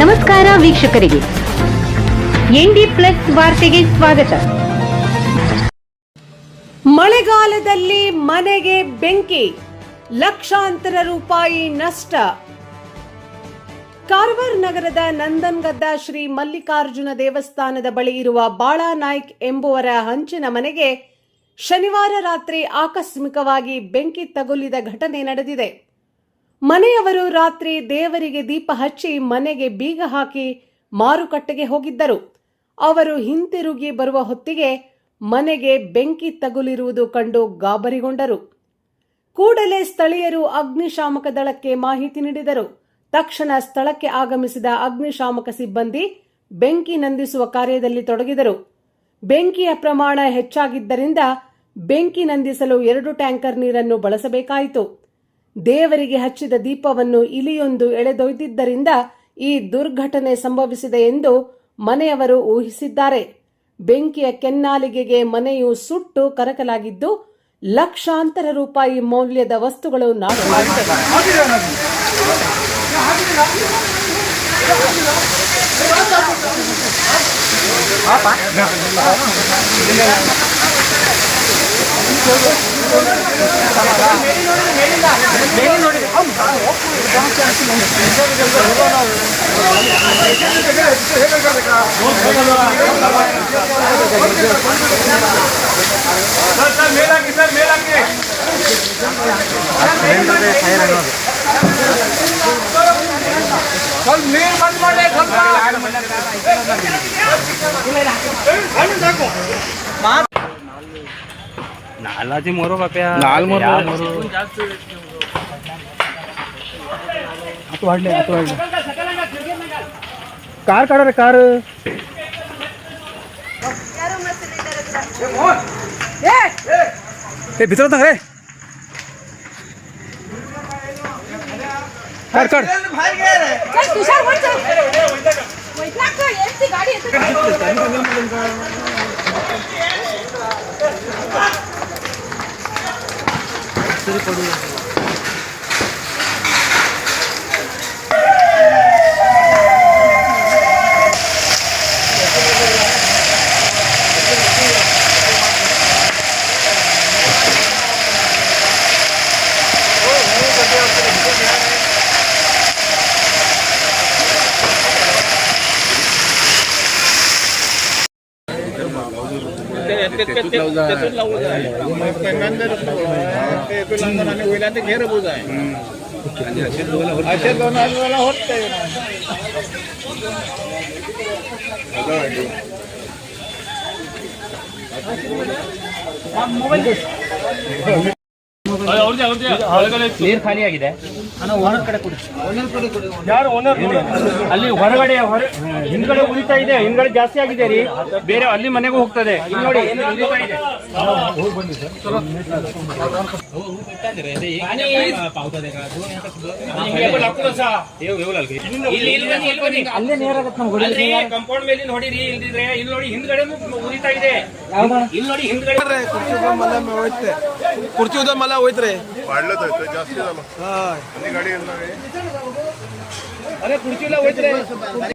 ನಮಸ್ಕಾರ ವೀಕ್ಷಕರಿಗೆ. ND plus ವಾರ್ತೆಗೆ ಸ್ವಾಗತ. ಮಳೆಗಾಲದಲ್ಲಿ ಮನೆಗೆ ಬೆಂಕಿ, ಲಕ್ಷಾಂತರ ರೂಪಾಯಿ ನಷ್ಟ. ಕಾರವಾರ ನಗರದ ನಂದನ್ಗದ್ದ ಶ್ರೀ ಮಲ್ಲಿಕಾರ್ಜುನ ದೇವಸ್ಥಾನದ ಬಳಿ ಇರುವ ಬಾಳಾನಾಯ್ಕ್ ಎಂಬುವರ ಹಂಚಿನ ಮನೆಗೆ ಶನಿವಾರ ರಾತ್ರಿ ಆಕಸ್ಮಿಕವಾಗಿ ಬೆಂಕಿ ತಗುಲಿದ ಘಟನೆ ನಡೆದಿದೆ. ಮನೆಯವರು ರಾತ್ರಿ ದೇವರಿಗೆ ದೀಪ ಹಚ್ಚಿ ಮನೆಗೆ ಬೀಗ ಹಾಕಿ ಮಾರುಕಟ್ಟೆಗೆ ಹೋಗಿದ್ದರು. ಅವರು ಹಿಂತಿರುಗಿ ಬರುವ ಹೊತ್ತಿಗೆ ಮನೆಗೆ ಬೆಂಕಿ ತಗುಲಿರುವುದು ಕಂಡು ಗಾಬರಿಗೊಂಡರು. ಕೂಡಲೇ ಸ್ಥಳೀಯರು ಅಗ್ನಿಶಾಮಕ ದಳಕ್ಕೆ ಮಾಹಿತಿ ನೀಡಿದರು. ತಕ್ಷಣ ಸ್ಥಳಕ್ಕೆ ಆಗಮಿಸಿದ ಅಗ್ನಿಶಾಮಕ ಸಿಬ್ಬಂದಿ ಬೆಂಕಿ ನಂದಿಸುವ ಕಾರ್ಯದಲ್ಲಿ ತೊಡಗಿದರು. ಬೆಂಕಿಯ ಪ್ರಮಾಣ ಹೆಚ್ಚಾಗಿದ್ದರಿಂದ ಬೆಂಕಿ ನಂದಿಸಲು ಎರಡು ಟ್ಯಾಂಕರ್ ನೀರನ್ನು ಬಳಸಬೇಕಾಯಿತು. ದೇವರಿಗೆ ಹಚ್ಚಿದ ದೀಪವನ್ನು ಇಲಿಯೊಂದು ಎಳೆದೊಯ್ದಿದ್ದರಿಂದ ಈ ದುರ್ಘಟನೆ ಸಂಭವಿಸಿದೆ ಎಂದು ಮನೆಯವರು ಊಹಿಸಿದ್ದಾರೆ. ಬೆಂಕಿಯ ಕೆನ್ನಾಲಿಗೆಗೆ ಮನೆಯು ಸುಟ್ಟು ಕರಕಲಾಗಿದ್ದು, ಲಕ್ಷಾಂತರ ರೂಪಾಯಿ ಮೌಲ್ಯದ ವಸ್ತುಗಳು ನಾಶವಾಗಿವೆ ಸ್ವಲ್ಪ ನೀರು ಬಂದ್ ಮಾಡಿ ಸ್ವಲ್ಪ नालाची मोरो बाप्या. नाल मोरो. मोरो. आता वाढले आता वाढले. कार काढा रे कार. हे भितर होता रे. काढ काढ. すると思いす。ಮೊಬೈಲ್ ಅವ್ರದ್ದು ಅವ್ರದ್ದು ಕ್ಲಿಯರ್ ಖಾಲಿ ಆಗಿದೆ ಯಾರು ಓನರ್ ಅಲ್ಲಿ ಹೊರಗಡೆ ಹೊರ ಹಿಂದ್ಗಡೆ ಉಳಿತಾ ಇದೆ ಹಿಂದ್ಗಡೆ ಜಾಸ್ತಿ ಆಗಿದೆ ರೀ. ಬೇರೆ ಅಲ್ಲಿ ಮನೆಗೂ ಹೋಗ್ತದೆ. ಇಲ್ಲಿ ನೋಡಿ ಇಲ್ಲಿ ನೇರ ಇದೆ ಕಂಪೌಂಡ್ ಮೇಲೆ ನೋಡಿರಿ ಇಲ್ದಿದ್ರೆ ಇಲ್ಲಿ ನೋಡಿ ಹಿಂದ್ಗಡೆ ಉಳಿತಾ ಇದೆ. ಇಲ್ಲಿ ನೋಡಿ ಹಿಂದ್ಗಡೆ पुढची उद्या मला होईत रे. वाढलं तर जास्त झालं. गाडी अरे पुढची उद्या होईत रे.